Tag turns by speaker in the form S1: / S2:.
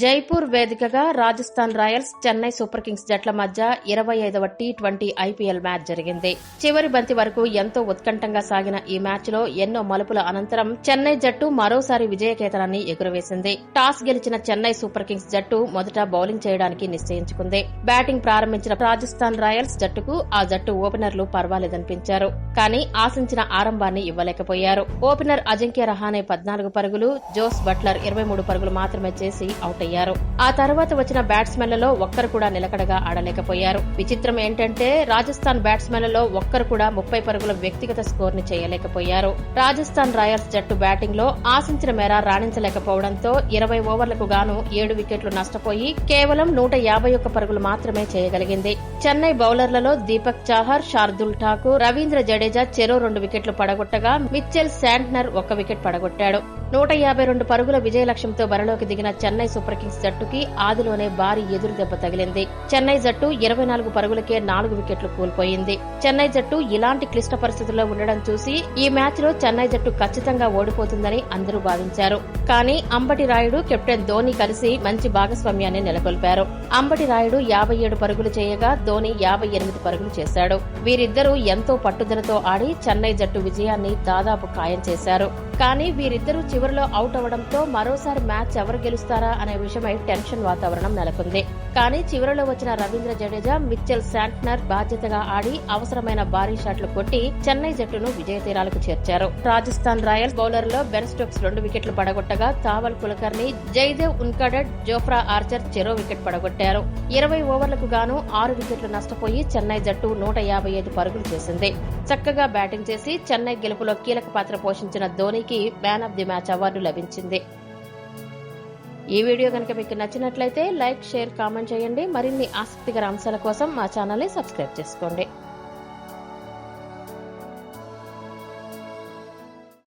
S1: జైపూర్ వేదికగా Rajasthan Royals Chennai Super Kings జట్ల మధ్య ఇరవై ఐదవ టీ ట్వంటీ ఐపీఎల్ మ్యాచ్ జరిగింది. చివరి బంతి వరకు ఎంతో ఉత్కంఠంగా సాగిన ఈ మ్యాచ్లో ఎన్నో మలుపుల అనంతరం చెన్నై జట్టు మరోసారి విజయకేతనాన్ని ఎగురవేసింది. టాస్ గెలిచిన చెన్నై సూపర్ కింగ్స్ జట్టు మొదట బౌలింగ్ చేయడానికి నిశ్చయించుకుంది. బ్యాటింగ్ ప్రారంభించిన రాజస్థాన్ రాయల్స్ జట్టుకు ఆ జట్టు ఓపెనర్లు పర్వాలేదనిపించారు. కానీ ఆశించిన ఆరంభాన్ని ఇవ్వలేకపోయారు. ఓపెనర్ అజింక్య రహానే పద్నాలుగు పరుగులు జోస్ బట్లర్ ఇరవై మూడు పరుగులు మాత్రమే చేసి అవుట్ అయ్యారు. ఆ తర్వాత వచ్చిన బ్యాట్స్మెన్లలో ఒక్కరు కూడా నిలకడగా ఆడలేకపోయారు. విచిత్రం ఏంటంటే రాజస్థాన్ బ్యాట్స్మెన్లలో ఒక్కరు కూడా ముప్పై పరుగుల వ్యక్తిగత స్కోర్ని చేయలేకపోయారు. రాజస్థాన్ రాయల్స్ జట్టు బ్యాటింగ్లో ఆశించిన మేర రాణించలేకపోవడంతో ఇరవై ఓవర్లకు గాను ఏడు వికెట్లు నష్టపోయి కేవలం నూట యాభై ఒక్క పరుగులు మాత్రమే చేయగలిగింది. చెన్నై బౌలర్లలో దీపక్ చాహర్ శార్దుల్ ఠాకూర్ రవీంద్ర జడేజా చెరో రెండు వికెట్లు పడగొట్టగా మిచ్చెల్ శాంట్నర్ ఒక్క వికెట్ పడగొట్టాడు. నూట యాభై రెండు పరుగుల విజయ లక్ష్యంతో బరిలోకి దిగిన చెన్నై సూపర్ కింగ్స్ జట్టుకి ఆదిలోనే భారీ ఎదురు దెబ్బ తగిలింది. చెన్నై జట్టు ఇరవై నాలుగు పరుగులకే నాలుగు వికెట్లు కోల్పోయింది. చెన్నై జట్టు ఇలాంటి క్లిష్ట పరిస్థితుల్లో ఉండడం చూసి ఈ మ్యాచ్లో చెన్నై జట్టు ఖచ్చితంగా ఓడిపోతుందని అందరూ భావించారు. కానీ అంబటి రాయుడు కెప్టెన్ ధోని కలిసి మంచి భాగస్వామ్యాన్ని నెలకొల్పారు. అంబటి రాయుడు యాభై ఏడు పరుగులు చేయగా ధోని యాభై ఎనిమిది పరుగులు చేశాడు. వీరిద్దరూ ఎంతో పట్టుదలతో ఆడి చెన్నై జట్టు విజయాన్ని దాదాపు ఖాయం చేశారు. కానీ వీరిద్దరూ చివరిలో అవుట్ అవడంతో మరోసారి మ్యాచ్ ఎవరు గెలుస్తారా అనే విషయమై టెన్షన్ వాతావరణం నెలకొంది. కానీ చివరిలో వచ్చిన రవీంద్ర జడేజా మిచ్చెల్ శాంట్నర్ బాధ్యతగా ఆడి అవసరమైన భారీ షాట్లు కొట్టి చెన్నై జట్టును విజయ తీరాలకు చేర్చారు. రాజస్థాన్ రాయల్స్ బౌలర్లో బెన్ స్టోక్స్ రెండు వికెట్లు పడగొట్టగా తావల్ కులకర్ణి జైదేవ్ ఉన్కడెడ్ జోఫ్రా ఆర్చర్ చెరో వికెట్ పడగొట్టారు. ఇరవై ఓవర్లకు గాను ఆరు వికెట్లు నష్టపోయి చెన్నై జట్టు నూట యాభై ఐదు పరుగులు చేసింది. చక్కగా బ్యాటింగ్ చేసి చెన్నై గెలుపులో కీలక పాత్ర పోషించిన ధోని అతనికి man of the match award లభించింది. ఈ వీడియో కనుక మీకు నచ్చినట్లయితే లైక్ షేర్ కామెంట్ చేయండి. మరిన్ని ఆసక్తికర అంశాల కోసం మా ఛానల్ని సబ్స్క్రైబ్ చేసుకోండి.